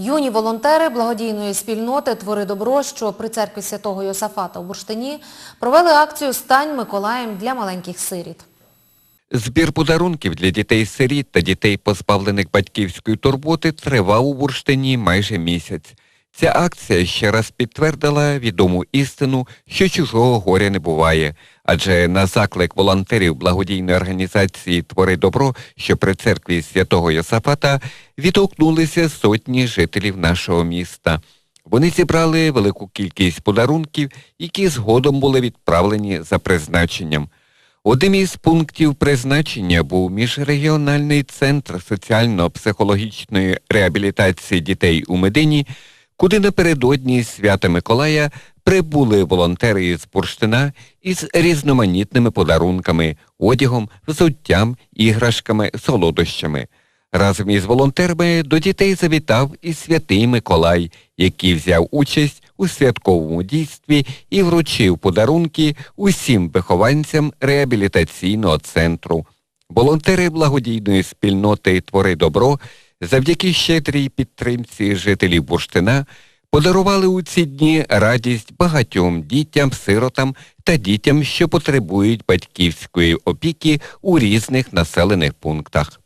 Юні волонтери благодійної спільноти Твори добро, що при церкві святого Йосафата у Бурштині, провели акцію Стань Миколаєм для маленьких сиріт. Збір подарунків для дітей-сиріт та дітей, позбавлених батьківської турботи, тривав у Бурштині майже місяць. Ця акція ще раз підтвердила відому істину, що чужого горя не буває, адже на заклик волонтерів благодійної організації Твори добро, що при церкві святого Йосафата, відгукнулися сотні жителів нашого міста. Вони зібрали велику кількість подарунків, які згодом були відправлені за призначенням. Одним із пунктів призначення був міжрегіональний центр соціально-психологічної реабілітації дітей у Медині, куди напередодні свята Миколая прибули волонтери із Бурштина із різноманітними подарунками, одягом, взуттям, іграшками, солодощами. Разом із волонтерами до дітей завітав і святий Миколай, який взяв участь у святковому дійстві і вручив подарунки усім вихованцям реабілітаційного центру. Волонтери благодійної спільноти Твори добро завдяки щедрій підтримці жителів Бурштина подарували у ці дні радість багатьом дітям, сиротам та дітям, що потребують батьківської опіки у різних населених пунктах.